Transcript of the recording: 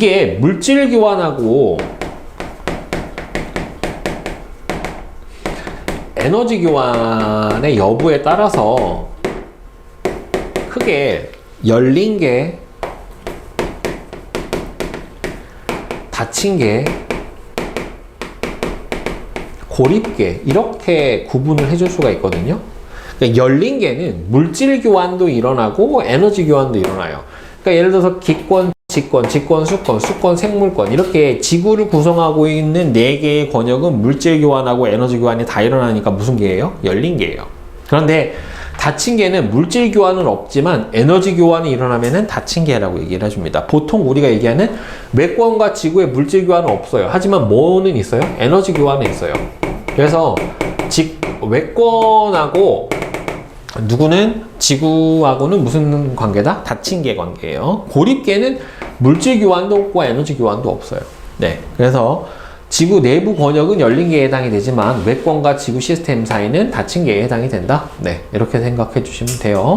이게 물질 교환하고 에너지 교환의 여부에 따라서 크게 열린 게 닫힌 게 고립계 이렇게 구분을 해줄 수가 있거든요. 그러니까 열린 개는 물질 교환도 일어나고 에너지 교환도 일어나요. 그러니까 예를 들어서 기권, 직권, 직권, 수권, 수권, 생물권 이렇게 지구를 구성하고 있는 네 개의 권역은 물질 교환하고 에너지 교환이 다 일어나니까 무슨 개예요? 열린 개예요. 그런데 닫힌 개는 물질 교환은 없지만 에너지 교환이 일어나면은 닫힌 개라고 얘기를 해줍니다. 보통 우리가 얘기하는 외권과 지구의 물질 교환은 없어요. 하지만 뭐는 있어요? 에너지 교환은 있어요. 그래서 직 외권하고 누구는 지구하고는 무슨 관계다? 닫힌 개 관계예요. 고립계는 물질 교환도 없고 에너지 교환도 없어요. 네. 그래서 지구 내부 권역은 열린 개에 해당이 되지만 외권과 지구 시스템 사이는 닫힌 개에 해당이 된다. 네. 이렇게 생각해 주시면 돼요.